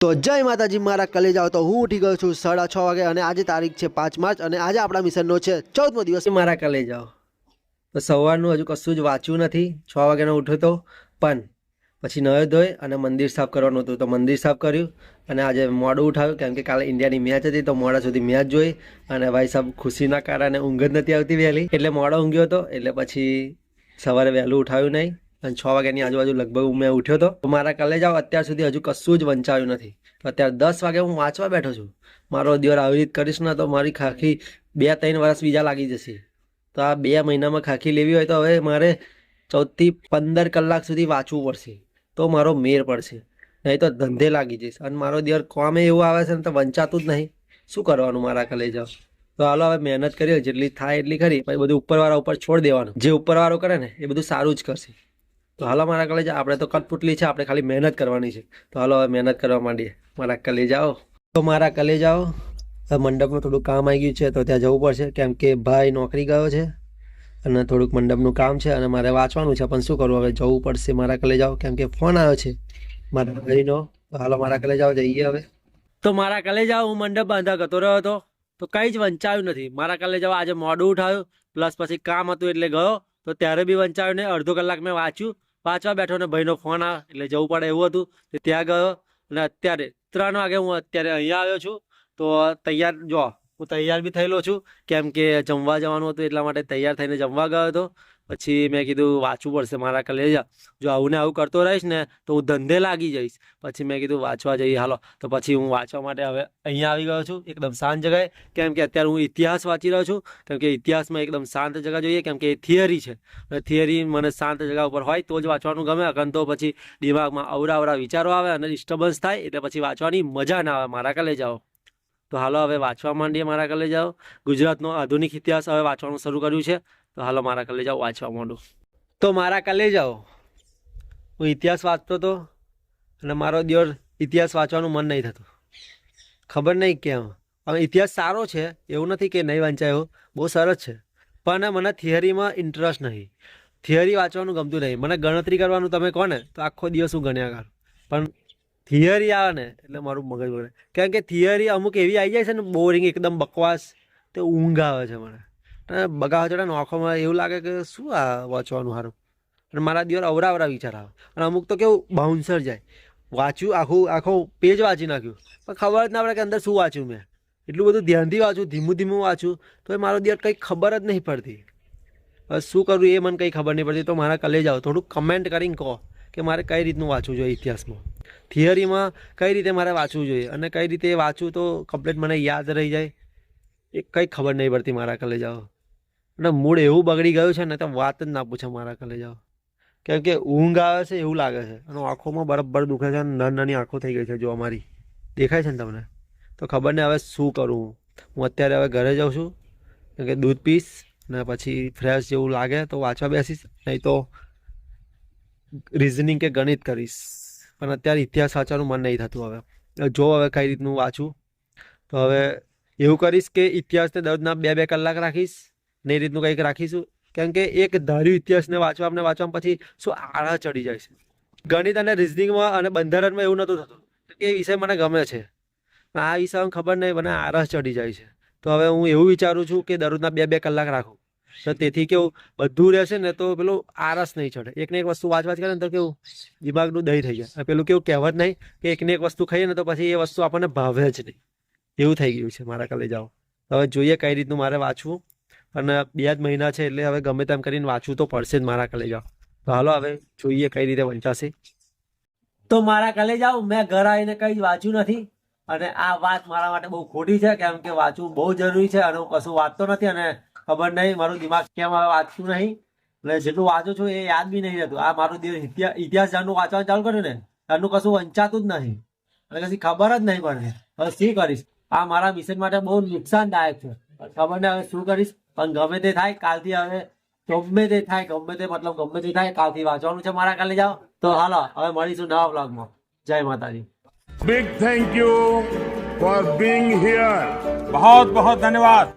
તો જય માતાજી, મારા કલેજાઓ. તો હું ઉઠી ગયો છું સાડા છ વાગે અને આજે તારીખ છે પાંચ માર્ચ અને આજે આપણા મિશનનો છે ચૌદમો દિવસ. મારા કલેજાઓ. તો સવારનું હજુ કશું જ વાંચ્યું નથી. છ વાગ્યાનો ઉઠ્યો તો પણ પછી નયો ધોઈ અને મંદિર સાફ કરવાનું હતું. તો મંદિર સાફ કર્યું અને આજે મોડું ઉઠાવ્યું. કેમ કે કાલે ઇન્ડિયાની મેચ હતી તો મોડા સુધી મેચ જોઈ અને ભાઈ સાહેબ ખુશીના કારણે ઊંઘ જ નથી આવતી વહેલી. એટલે મોડો ઊંઘ્યો હતો એટલે પછી સવારે વહેલું ઉઠાવ્યું નહીં. અને છ વાગ્યાની આજુબાજુ લગભગ મેં ઉઠ્યો હતો તો મારા કલેજાઓ અત્યાર સુધી હજુ કશું જ વંચાયું નથી. તો અત્યારે દસ વાગે હું વાંચવા બેઠો છું. મારો દિવસ આવી રીત કરીશ ને તો મારી ખાખી બે ત્રણ વર્ષ બીજા લાગી જશે. તો આ બે મહિનામાં ખાખી લેવી હોય તો હવે મારે ચૌદથી પંદર કલાક સુધી વાંચવું પડશે. તો મારો મેર પડશે. નહીં તો ધંધે લાગી જઈશ. અને મારો દિવસ કોમે એવું આવે છે ને તો વંચાતું જ નહીં. શું કરવાનું મારા કલેજાઓ તો હાલો, હવે મહેનત કરીએ જેટલી થાય એટલી ખરી પછી બધું ઉપરવાળા ઉપર છોડ દેવાનું. જે ઉપરવાળો કરે ને, એ બધું સારું જ કરશે. તો હાલો, મારા કલેજા આપણે તો કટપુટલી છે, આપણે ખાલી મહેનત કરવાની છે. તો હાલો, હવે મહેનત કરવા માંડીએ. મારા કલેજાઓ તો મારા કલેજાઓ મંડપનું થોડું કામ આવી ગયું છે, તો ત્યાં જવું પડશે. કેમ કે ભાઈ નોકરી ગયો છે અને થોડુંક મંડપનું કામ છે અને મારે વાંચવાનું છે, પણ શું કરવું હવે જવું પડશે. મારા કલેજાઓ કેમ કે ફોન આવ્યો છે મારા ભાઈનો. તો હાલો, મારા કલેજાઓ જઈએ હવે. તો મારા કલેજાઓ હું મંડપ બાંધા ગતો રહ્યો હતો. તો કંઈ જ વંચાયું નથી. મારા કલેજાઓ આજે મોડું ઉઠાવ્યું પ્લસ પછી કામ હતું એટલે ગયો. તો ત્યારે બી વંચાયું ને અડધો કલાક મેં વાંચ્યું. વાંચવા બેઠો ને ભાઈનો ફોન આવે એટલે જવું પડે એવું હતું. ત્યાં ગયો અને અત્યારે ત્રણ વાગે હું અત્યારે અહીંયા આવ્યો છું. તો તૈયાર, જો, હું તૈયાર બી થયેલો છું. કેમ કે જમવા જવાનું હતું એટલા માટે તૈયાર થઈને જમવા ગયો હતો. પછી મેં કીધું, વાંચવું પડશે મારા કલેજા જો. આવું ને આવું કરતો રહીશ ને, તો હું ધંધે લાગી જઈશ. પછી મેં કીધું, વાંચવા જઈએ, હાલો. તો પછી હું વાંચવા માટે હવે અહીંયા આવી ગયો છું, એકદમ શાંત જગાએ કેમ કે અત્યારે હું ઇતિહાસ વાંચી રહ્યો છું. કેમ કે ઇતિહાસમાં એકદમ શાંત જગા જોઈએ, કેમ કે એ થિયરી છે. થિયરી મને શાંત જગા ઉપર હોય, તો જ વાંચવાનું ગમે. અગન તો પછી દિમાગમાં અવરા અવરા વિચારો આવે અને ડિસ્ટર્બન્સ થાય, એટલે પછી વાંચવાની મજા ના આવે. મારા કલે જાઓ તો હાલો હવે વાંચવા માંડીએ મારા કલે જાઓ. ગુજરાતનો આધુનિક ઇતિહાસ હવે વાંચવાનું શરૂ કર્યું છે. તો હાલો મારા કલે જાઓ, વાંચવા માંડું. તો મારા કલે જાઓ. હું ઇતિહાસ વાંચતો હતો અને મારો દિવસ ઇતિહાસ વાંચવાનું મન નહીં થતું. ખબર નહીં કેમ? હવે ઇતિહાસ સારો છે, એવું નથી કે નહીં વાંચાયો, બહુ સરસ છે. પણ મને થિયરીમાં ઇન્ટરેસ્ટ નહીં. થિયરી વાંચવાનું ગમતું નહીં. મને ગણતરી કરવાનું તમે કોને? તો આખો દિવસ હું ગણ્યા કરું. પણ થિયરી આવે ને, એટલે મારું મગજ બગડે કારણ કે થિયરી અમુક એવી આવી જાય છે ને બોરિંગ એકદમ બકવાસ, તે ઊંઘ આવે છે મને. અને બગાવા ચડે આંખોમાં એવું લાગે કે શું આ વાંચવાનું સારું અને મારા દિવસ અવરા અવરા વિચાર આવે. અને અમુક તો કેવું બાઉન્સર જાય. વાંચ્યું, આખું, આખો પેજ વાંચી નાખ્યું. પણ ખબર જ ના પડે કે અંદર શું વાંચ્યું મેં. એટલું બધું ધ્યાનથી વાંચું ધીમું ધીમું વાંચું, તો એ મારો દિવસ કંઈ ખબર જ નહીં પડતી. હવે શું કરું એ મને કંઈ ખબર નહીં પડતી. તો મારા કલે આવો થોડુંક કમેન્ટ કરીને કહો કે મારે કઈ રીતનું વાંચવું જોઈએ ઇતિહાસમાં? થિયરીમાં કઈ રીતે મારે વાંચવું જોઈએ? અને કઈ રીતે વાંચવું તો કમ્પ્લેટ મને યાદ રહી જાય? એ કંઈ ખબર નહીં પડતી મારા કલે જાઓ. અને મૂડ એવું બગડી ગયું છે ને તો વાત જ ના પૂછે મારા કલે જાઓ. કેમ કે ઊંઘ આવે છે એવું લાગે છે. અને આંખોમાં બરાબર દુખે છે અને નાની નાની આંખો થઈ ગઈ છે જો અમારી. દેખાય છે ને તમને? તો ખબર નહીં હવે શું કરું? હું અત્યારે હવે ઘરે જાઉં છું. કેમ કે દૂધ પીશ ને પછી ફ્રેશ જેવું લાગે તો વાંચવા બેસીશ. નહીં તો રિઝનિંગ કે ગણિત કરીશ. પણ અત્યારે ઇતિહાસ વાંચવાનું મન નહીં થતું હવે. જો હવે કઈ રીતનું વાંચું, તો હવે એવું કરીશ કે ઇતિહાસને દરરોજના બે બે કલાક રાખીશ, ને એ રીતનું કંઈક રાખીશું. કેમ કે એક ધાર્યું ઇતિહાસને વાંચવા આપણે વાંચવા પછી શું આળા ચડી જાય છે. ગણિત અને રિઝનિંગમાં અને બંધારણમાં એવું નહોતું થતું. એ વિષય મને ગમે છે. આ વિષયમાં ખબર નહીં, મને આળસ ચડી જાય છે. તો હવે હું એવું વિચારું છું કે દરરોજના બે બે કલાક રાખું. તો તેથી કેવું, બધું રહેશે ને તો પેલું આરસ નહીં ચડે. એકને એક વસ્તુ વાંચ વાંચ કરે ને તો કેવું, દિમાગનું દહીં થઈ જાય. પેલું કેવું કહેવત નહીં કે એકને એક વસ્તુ ખાઈએ ને તો પછી એ વસ્તુ આપણને ભાવે જ નહીં. એવું થઈ ગયું છે મારા કલે જાઓ. હવે જોઈએ કઈ રીતનું મારે વાંચવું. અને બે જ મહિના છે એટલે હવે ગમે તેમ કરીને વાંચવું તો પડશે જ મારા કલે જાઓ. તો હાલો હવે જોઈએ કઈ રીતે વંચાશે. તો મારા કલે જાઓ, મેં ઘર આવીને કંઈ વાંચ્યું નથી. અને આ વાત મારા માટે બહુ ખોટી છે, કેમ કે વાંચવું બહુ જરૂરી છે અને હું કશું વાંચતો નથી અને ખબર નહીં મારું દિમાગ કેમ હવે વાંચતું નહીં એટલે જેટલું વાંચું છું એ યાદ બી નહીં રહેતું આ મારું દિવસ ઇતિહાસ ઇતિહાસ જાણનું વાંચવાનું ચાલુ કર્યું ને એનું કશું વંચાતું જ નહીં અને કશી ખબર જ નહીં પડે હવે શું કરીશ આ મારા મિશન માટે બહુ નુકસાનદાયક છે પણ ખબર નહીં હવે શું કરીશ પણ ગમે તે થાય કાલથી હવે ગમે તે થાય ગમે તે મતલબ ગમે તે થાય કાલથી વાંચવાનું છે મારા કાલે જાઓ તો હાલો હવે મળીશું નવા બ્લોગમાં જય માતાજી Big thank you for being here. बहुत बहुत धन्यवाद